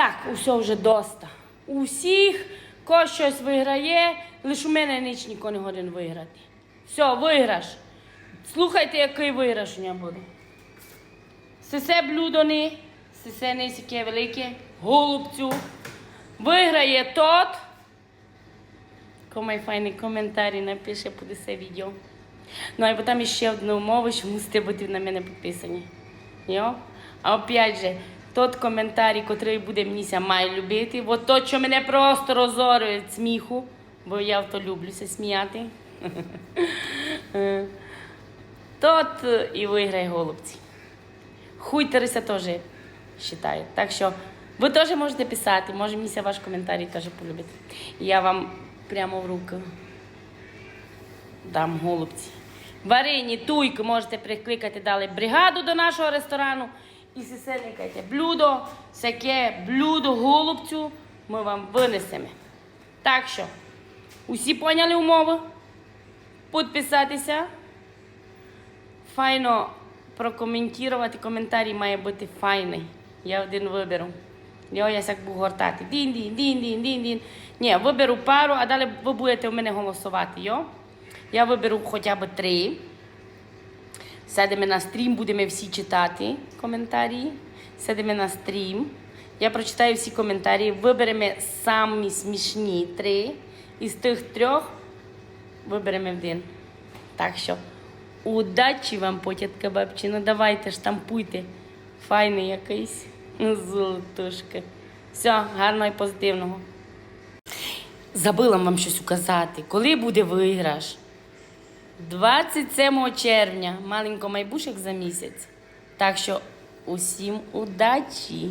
Так, усе вже доста. У всіх кого щось виграє, лише у мене ніч ніхто не годин виграти. Все, виграш. Слухайте, який виграш у нього буде. Сесе блюдо не, сесе не велике, голубцю. Виграє тот. Комай файний коментарі напише під це відео. Ну і потім ще одну умову, що мусите бути на мене підписані. Йо? А опять же, тот коментарі, котрий буде мені має любити, от то, що мене просто розорює від сміху, бо я в то люблюся сміяти. Тот е, і виграє голубці. Хуйтерися теж вважаю. Так що ви теж можете писати, може мені ваш коментарі теж полюбити. Я вам прямо в руки дам голубці. Варені, туйки можете прикликати далі бригаду до нашого ресторану і сисельникайте блюдо, всяке блюдо, голубцю ми вам винесемо. Так що, усі поняли умови? Підписатися. Файно прокоментувати, коментарі має бути файний. Я один виберу. Йо, я сяк буду гортати. Дін, дін, дін, дін, дін, дін. Ні, виберу пару, а далі ви будете в мене голосувати. Йо? Я виберу хоча б три. Сядемо на стрім, будемо всі читати коментарі. Сядемо на стрім. Я прочитаю всі коментарі. Виберемо самі смішні три. Із тих трьох виберемо один. Так що, удачі вам, потітка бабчина. Давайте штампуйте. Файний якийсь. Золотушка. Все, гарного і позитивного. Забила вам щось указати. Коли буде виграш? 27 червня. Маленько майбушек за місяць. Так що усім удачі!